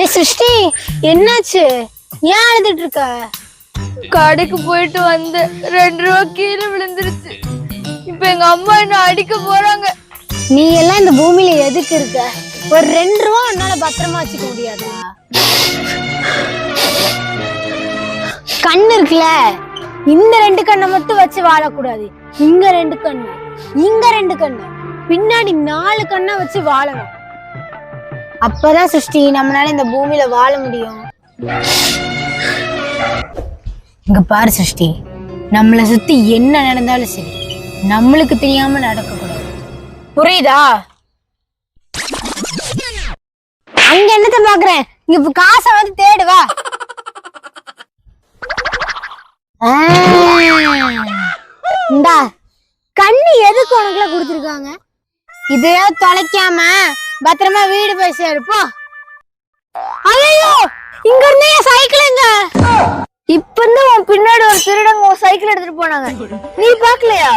ஏ சிருஷ்டி என்னாச்சு? ஏன் அழுதுட்டு இருக்க கடைக்கு போயிட்டு வந்து ரெண்டு ரூபா கீழே விழுந்துருச்சு. இப்ப எங்க அம்மா என்ன அடிக்க போறாங்க? நீ எல்லாம் இந்த பூமியில எதுக்கு இருக்க? ஒரு ரெண்டு ரூபா உன்னால பத்திரமா வச்சுக்க முடியாதா? கண் இருக்குல்ல? இந்த ரெண்டு கண்ணை மட்டும் வச்சு வாழக்கூடாது. இங்க ரெண்டு கண்ணு இங்க ரெண்டு கண்ணு. பின்னாடி நாலு கண்ணை வச்சு வாழணும். அப்பதான் சிருஷ்டி நம்மளால இந்த பூமியில வாழ முடியும். இங்க பாரு சிருஷ்டி நம்மளை சுத்தி என்ன நடந்தாலும் சரி நம்மளுக்கு தெரியாம நடக்கக்கூடாது. புரியுதா? அங்க என்னத்த பாக்குறேன்? இங்க காச காசை வந்து தேடுவா இந்தா கண்ணு எதுக்கு உனக்குலாம் கொடுத்துருக்காங்க? இதையோ தொலைக்காம பத்திரமா வீடு போய் சேருப்போம் ஐயோ இங்க இருந்தே சைக்கிள் எங்க? இப்ப இருந்து உன் பின்னாடி ஒரு திருடங்க உன் சைக்கிள் எடுத்துட்டு போனாங்க. நீ பாக்கலையா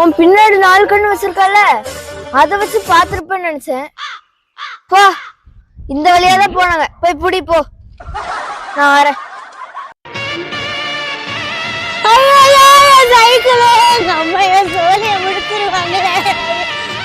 உன் பின்னாடி நாலு கண்ணு வச்சிருக்கல அத வச்சு பாத்துருப்பேன்னு நினைச்சேன். போ. இந்த வழியா தான் போனாங்க. போய் புடி போ. நான் வரேன்.